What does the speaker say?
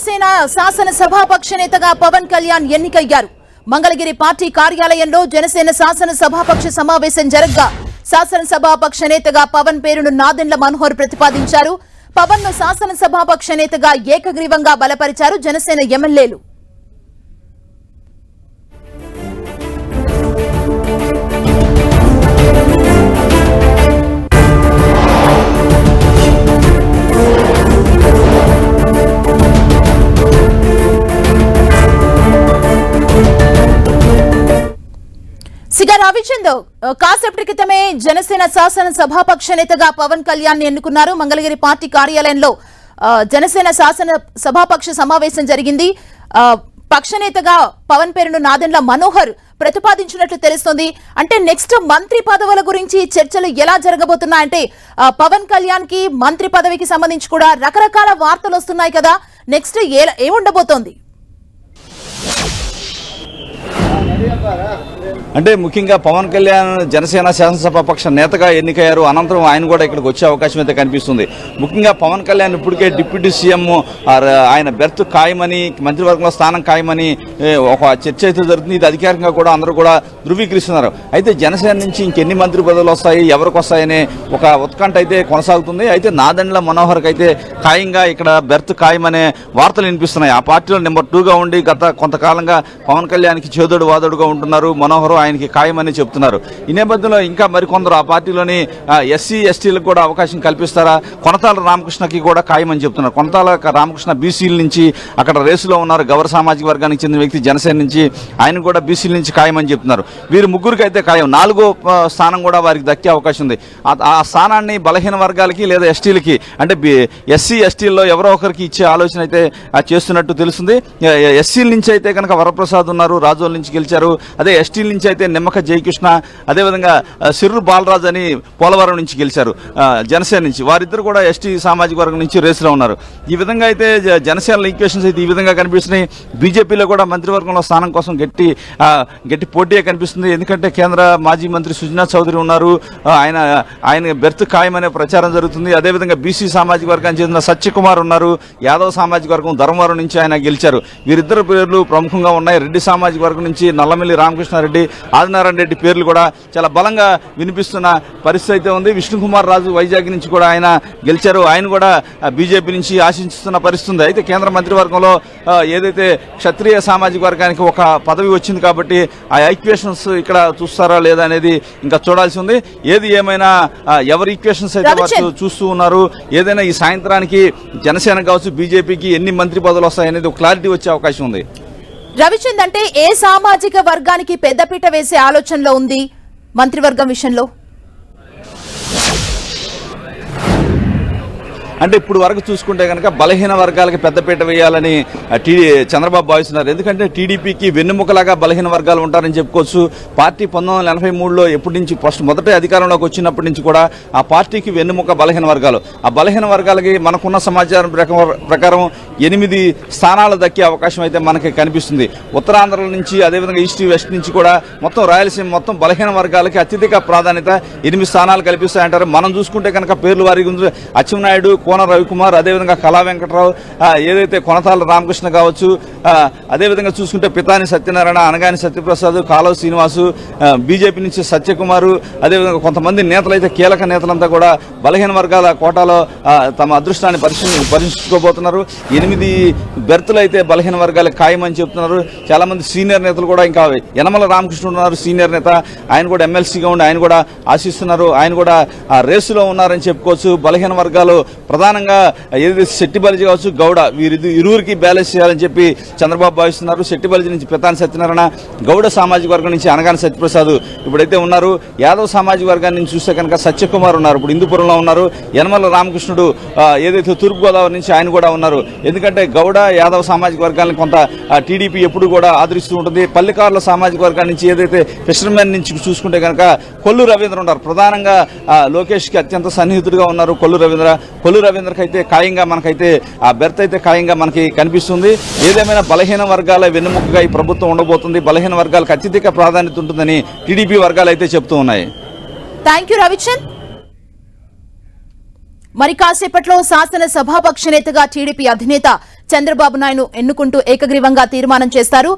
జనసేన శాసనసభాపక్ష నేతగా పవన్ కళ్యాణ్ ఎన్నికయ్యారు. మంగళగిరి పార్టీ కార్యాలయంలో జనసేన శాసనసభాపక్ష సమావేశం జరగ్గా. శాసనసభాపక్ష నేతగా పవన్ పేరును నాదెండ్ల మనోహర్ ప్రతిపాదించారు. పవన్ను శాసనసభాపక్ష నేతగా ఏకగ్రీవంగా బలపరిచారు జనసేన ఎమ్మెల్యేలు. సిగా కాసేపటి క్రితమే జనసేన శాసన సభాపక్ష నేతగా పవన్ కళ్యాణ్ ఎన్నుకున్నారు మంగళగిరి పార్టీ కార్యాలయంలో. జనసేన శాసన సభాపక్ష సమావేశం జరిగింది. ఆ, పక్షనేతగా పవన్ పేరును నాదెండ్ల మనోహర్ ప్రతిపాదించినట్లు తెలుస్తోంది. అంటే నెక్స్ట్ మంత్రి పదవుల గురించి చర్చలు ఎలా జరగబోతున్నాయంటే పవన్ కళ్యాణ్కి మంత్రి పదవికి సంబంధించి కూడా రకరకాల వార్తలు వస్తున్నాయి కదా. నెక్స్ట్ ఏ ఏముండబోతోంది? అంటే ముఖ్యంగా పవన్ కళ్యాణ్ జనసేన శాసనసభ పక్ష నేతగా ఎన్నికయ్యారు. అనంతరం ఆయన కూడా ఇక్కడికి వచ్చే అవకాశం అయితే కనిపిస్తుంది. ముఖ్యంగా పవన్ కళ్యాణ్ ఇప్పటికే డిప్యూటీ సీఎం ఆర్ ఆయన బెర్త్ ఖాయమని మంత్రివర్గంలో స్థానం ఖాయమని ఒక చర్చ అయితే జరుగుతుంది. ఇది అధికారికంగా కూడా అందరూ కూడా ధృవీకరిస్తున్నారు. అయితే జనసేన నుంచి ఇంకెన్ని మంత్రి పదవులు వస్తాయి ఎవరికి వస్తాయనే ఒక ఉత్కంఠ అయితే కొనసాగుతుంది. అయితే నాదండ్ల మనోహర్కి అయితే ఖాయంగా ఇక్కడ బెర్త్ ఖాయమనే వార్తలు వినిపిస్తున్నాయి. ఆ పార్టీలో నెంబర్ టూగా ఉండి గత కొంతకాలంగా పవన్ కళ్యాణ్కి చేదోడు వాదోడుగా ఉంటున్నారు మనోహర్. ఆయనకి ఖాయమని చెప్తున్నారు. ఈ నేపథ్యంలో ఇంకా మరికొందరు ఆ పార్టీలోని ఎస్సీ ఎస్టీలకు కూడా అవకాశం కల్పిస్తారా? కొనతాల రామకృష్ణకి కూడా ఖాయమని చెప్తున్నారు. కొనతాల రామకృష్ణ బీసీల నుంచి అక్కడ రేసులో ఉన్నారు. గౌర సామాజిక వర్గానికి చెందిన వ్యక్తి జనసేన నుంచి ఆయన కూడా బీసీల నుంచి ఖాయమని చెప్తున్నారు. వీరు ముగ్గురికి అయితే ఖాయం. నాలుగో స్థానం కూడా వారికి దక్కే అవకాశం ఉంది. ఆ- స్థానాన్ని బలహీన వర్గాలకి లేదా ఎస్టీలకి అంటే ఎస్సీ ఎస్టీల్లో ఎవరో ఒకరికి ఇచ్చే ఆలోచన అయితే చేస్తున్నట్టు తెలుస్తుంది. ఎస్సీల నుంచి అయితే కనుక వరప్రసాద్ ఉన్నారు రాజోల నుంచి గెలిచారు. అదే ఎస్టీల నుంచి అయితే నిమ్మక జయకృష్ణ అదేవిధంగా సిర్రు బాలరాజ్ అని పోలవరం నుంచి గెలిచారు జనసేన నుంచి. వారిద్దరు కూడా ఎస్టీ సామాజిక వర్గం నుంచి రేసులో ఉన్నారు. ఈ విధంగా అయితే జనసేన ఈక్వేషన్స్ అయితే ఈ విధంగా కనిపిస్తున్నాయి. బీజేపీలో కూడా మంత్రివర్గంలో స్థానం కోసం గట్టి గట్టి పోటీ కనిపిస్తుంది. ఎందుకంటే కేంద్ర మాజీ మంత్రి సుజనా చౌదరి ఉన్నారు. ఆయన ఆయన బెర్త్ ఖాయమనే ప్రచారం జరుగుతుంది. అదేవిధంగా బీసీ సామాజిక వర్గానికి చెందిన సత్యకుమార్ ఉన్నారు. యాదవ్ సామాజిక వర్గం ధర్మవరం నుంచి ఆయన గెలిచారు. వీరిద్దరు పేర్లు ప్రముఖంగా ఉన్నాయి. రెడ్డి సామాజిక వర్గం నుంచి నల్లమిల్లి రామకృష్ణారెడ్డి ఆదినారాయణ రెడ్డి పేర్లు కూడా చాలా బలంగా వినిపిస్తున్న పరిస్థితి అయితే ఉంది. విష్ణుకుమార్ రాజు వైజాగ్ నుంచి కూడా ఆయన గెలిచారు. ఆయన కూడా బీజేపీ నుంచి ఆశిస్తున్న పరిస్థితి ఉంది. అయితే కేంద్ర మంత్రివర్గంలో ఏదైతే క్షత్రియ సామాజిక వర్గానికి ఒక పదవి వచ్చింది కాబట్టి ఆ ఈక్వేషన్స్ ఇక్కడ చూస్తారా లేదా అనేది ఇంకా చూడాల్సి ఉంది. ఏది ఏమైనా ఎవరి ఈక్వేషన్స్ అయితే వారు. చూస్తూ ఉన్నారు ఏదైనా ఈ సాయంత్రానికి జనసేన కావచ్చు బీజేపీకి ఎన్ని మంత్రి పదవులు వస్తాయనేది ఒక క్లారిటీ వచ్చే అవకాశం ఉంది. రవిచంద్ అంటే ఏ సామాజిక వర్గానికి పెద్దపీట వేసే ఆలోచనలో ఉంది మంత్రివర్గం విషయంలో? అంటే ఇప్పుడు వరకు చూసుకుంటే కనుక బలహీన వర్గాలకి పెద్దపీట వేయాలని టీడీ చంద్రబాబు భావిస్తున్నారు. ఎందుకంటే టీడీపీకి వెన్నుముకలాగా బలహీన వర్గాలు ఉంటారని చెప్పుకోవచ్చు. పార్టీ పంతొమ్మిది వందల ఎనభై మూడులో ఎప్పటి నుంచి ఫస్ట్ మొదట అధికారంలోకి వచ్చినప్పటి నుంచి కూడా ఆ పార్టీకి వెన్నుముక బలహీన వర్గాలు. ఆ బలహీన వర్గాలకి మనకున్న సమాచారం ప్రకారం- ప్రకారం ఎనిమిది స్థానాలు దక్కే అవకాశం అయితే మనకి కనిపిస్తుంది. ఉత్తరాంధ్ర నుంచి అదేవిధంగా ఈస్ట్ వెస్ట్ నుంచి కూడా మొత్తం రాయలసీమ మొత్తం బలహీన వర్గాలకి అత్యధిక ప్రాధాన్యత ఎనిమిది స్థానాలు కల్పిస్తాయంటారు. మనం చూసుకుంటే కనుక పేర్లు వారి గురించి అచ్చెన్నాయుడు కోన రవికుమార్ అదేవిధంగా కళా వెంకటరావు ఏదైతే కొనతాల రామకృష్ణ కావచ్చు అదేవిధంగా చూసుకుంటే పితాని సత్యనారాయణ అనగాని సత్యప్రసాద్ కాలువ శ్రీనివాసు బీజేపీ నుంచి సత్యకుమారు అదేవిధంగా కొంతమంది నేతలు అయితే కీలక నేతలంతా కూడా బలహీన వర్గాల కోటాలో తమ అదృష్టాన్ని పరిశీ పరీక్షించుకోబోతున్నారు ఎనిమిది బెర్తులు అయితే బలహీన వర్గాలకు ఖాయమని చెప్తున్నారు. చాలా మంది సీనియర్ నేతలు కూడా ఇంకా యనమల రామకృష్ణ ఉన్నారు సీనియర్ నేత. ఆయన కూడా ఎమ్మెల్సీగా ఉండి ఆయన కూడా ఆశిస్తున్నారు. ఆయన కూడా ఆ రేసులో ఉన్నారని చెప్పుకోవచ్చు. బలహీన వర్గాలు ప్రధానంగా ఏదైతే శెట్టిబలిజీ కావచ్చు గౌడ వీరి ఇరువురికి బ్యాలెన్స్ చేయాలని చెప్పి చంద్రబాబు భావిస్తున్నారు. శెట్టిబలిజీ నుంచి పితాని సత్యనారాయణ గౌడ సామాజిక వర్గం నుంచి అనగాని సత్యప్రసాద్ ఇప్పుడైతే ఉన్నారు. యాదవ్ సామాజిక వర్గాన్ని నుంచి చూస్తే కనుక సత్యకుమార్ ఉన్నారు. ఇప్పుడు హిందూపురంలో ఉన్నారు. యనమల రామకృష్ణుడు ఏదైతే తూర్పుగోదావరి నుంచి ఆయన కూడా ఉన్నారు. ఎందుకంటే గౌడ యాదవ్ సామాజిక వర్గాన్ని కొంత టీడీపీ ఎప్పుడు కూడా ఆదరిస్తూ ఉంటుంది. పల్లెకారుల సామాజిక వర్గాల నుంచి ఏదైతే ఫిషర్మెన్ నుంచి చూసుకుంటే కనుక కొల్లు రవీంద్ర ఉన్నారు. ప్రధానంగా లోకేష్కి అత్యంత సన్నిహితుడిగా ఉన్నారు కొల్లు రవీంద్ర. కొల్లు రవీంద్రకి అయితే ఖాయంగా మనకైతే ఆ బెర్త్ అయితే ఖాయంగా మనకి కనిపిస్తుంది. ఏదేమైనా బలహీన వర్గాల వెన్నుముకగా ఈ ప్రభుత్వం ఉండబోతుంది. బలహీన వర్గాలకు అత్యధిక ప్రాధాన్యత ఉంటుందని టీడీపీ వర్గాలు అయితే చెప్తూ ఉన్నాయి. థ్యాంక్ యూ రవిచంద్ మరి కాసేపట్లో శాసన సభాపక్ష నేతగా టీడీపీ అధినేత చంద్రబాబు నాయుడు ఎన్నుకుంటూ ఏకగ్రీవంగా తీర్మానం చేస్తారు.